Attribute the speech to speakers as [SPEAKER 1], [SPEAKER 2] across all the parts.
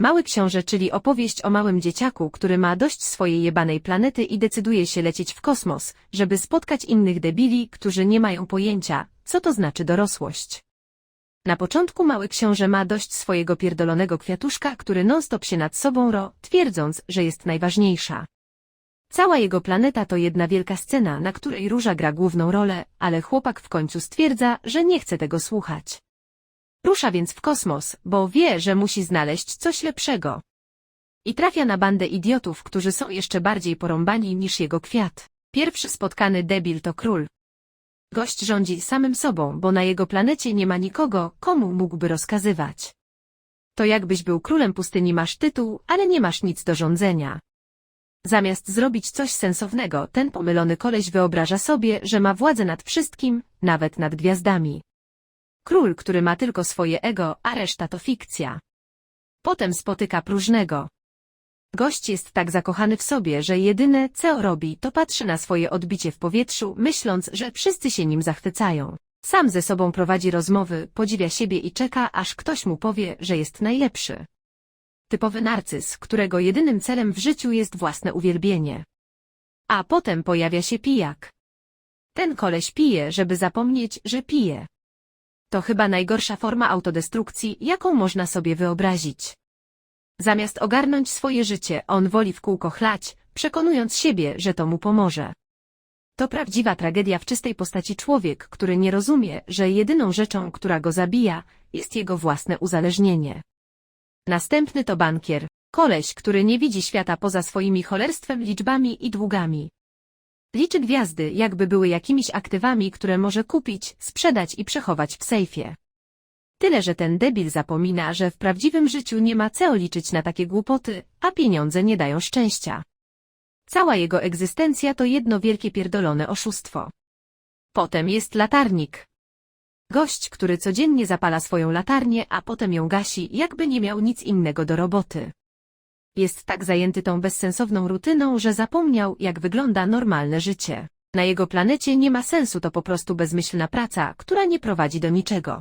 [SPEAKER 1] Mały książę, czyli opowieść o małym dzieciaku, który ma dość swojej jebanej planety i decyduje się lecieć w kosmos, żeby spotkać innych debili, którzy nie mają pojęcia, co to znaczy dorosłość. Na początku mały książę ma dość swojego pierdolonego kwiatuszka, który non-stop się nad sobą ro, twierdząc, że jest najważniejsza. Cała jego planeta to jedna wielka scena, na której róża gra główną rolę, ale chłopak w końcu stwierdza, że nie chce tego słuchać. Rusza więc w kosmos, bo wie, że musi znaleźć coś lepszego. I trafia na bandę idiotów, którzy są jeszcze bardziej porąbani niż jego kwiat. Pierwszy spotkany debil to król. Gość rządzi samym sobą, bo na jego planecie nie ma nikogo, komu mógłby rozkazywać. To jakbyś był królem pustyni masz tytuł, ale nie masz nic do rządzenia. Zamiast zrobić coś sensownego, ten pomylony koleś wyobraża sobie, że ma władzę nad wszystkim, nawet nad gwiazdami. Król, który ma tylko swoje ego, a reszta to fikcja. Potem spotyka próżnego. Gość jest tak zakochany w sobie, że jedyne, co robi, to patrzy na swoje odbicie w powietrzu, myśląc, że wszyscy się nim zachwycają. Sam ze sobą prowadzi rozmowy, podziwia siebie i czeka, aż ktoś mu powie, że jest najlepszy. Typowy narcyz, którego jedynym celem w życiu jest własne uwielbienie. A potem pojawia się pijak. Ten koleś pije, żeby zapomnieć, że pije. To chyba najgorsza forma autodestrukcji, jaką można sobie wyobrazić. Zamiast ogarnąć swoje życie, on woli w kółko chlać, przekonując siebie, że to mu pomoże. To prawdziwa tragedia w czystej postaci człowiek, który nie rozumie, że jedyną rzeczą, która go zabija, jest jego własne uzależnienie. Następny to bankier, koleś, który nie widzi świata poza swoimi cholerstwem, liczbami i długami. Liczy gwiazdy, jakby były jakimiś aktywami, które może kupić, sprzedać i przechować w sejfie. Tyle, że ten debil zapomina, że w prawdziwym życiu nie ma co liczyć na takie głupoty, a pieniądze nie dają szczęścia. Cała jego egzystencja to jedno wielkie pierdolone oszustwo. Potem jest latarnik. Gość, który codziennie zapala swoją latarnię, a potem ją gasi, jakby nie miał nic innego do roboty. Jest tak zajęty tą bezsensowną rutyną, że zapomniał, jak wygląda normalne życie. Na jego planecie nie ma sensu to po prostu bezmyślna praca, która nie prowadzi do niczego.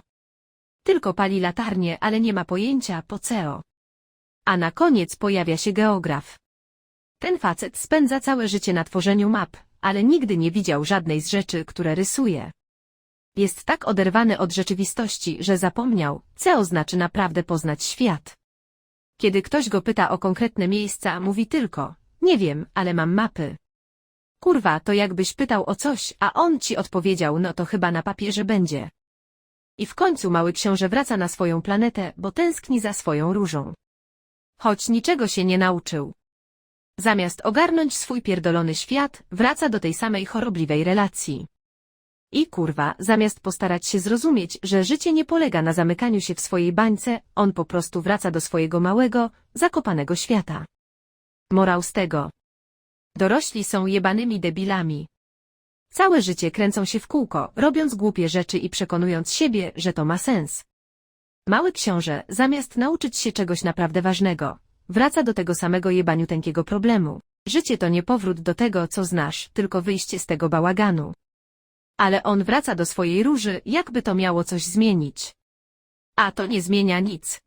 [SPEAKER 1] Tylko pali latarnię, ale nie ma pojęcia po co. A na koniec pojawia się geograf. Ten facet spędza całe życie na tworzeniu map, ale nigdy nie widział żadnej z rzeczy, które rysuje. Jest tak oderwany od rzeczywistości, że zapomniał, co znaczy naprawdę poznać świat. Kiedy ktoś go pyta o konkretne miejsca, mówi tylko, nie wiem, ale mam mapy. Kurwa, to jakbyś pytał o coś, a on ci odpowiedział, no to chyba na papierze będzie. I w końcu mały książę wraca na swoją planetę, bo tęskni za swoją różą. Choć niczego się nie nauczył. Zamiast ogarnąć swój pierdolony świat, wraca do tej samej chorobliwej relacji. I kurwa, zamiast postarać się zrozumieć, że życie nie polega na zamykaniu się w swojej bańce, on po prostu wraca do swojego małego, zakopanego świata. Morał z tego. Dorośli są jebanymi debilami. Całe życie kręcą się w kółko, robiąc głupie rzeczy i przekonując siebie, że to ma sens. Mały książę, zamiast nauczyć się czegoś naprawdę ważnego, wraca do tego samego jebaniuteńkiego problemu. Życie to nie powrót do tego, co znasz, tylko wyjście z tego bałaganu. Ale on wraca do swojej róży, jakby to miało coś zmienić. A to nie zmienia nic.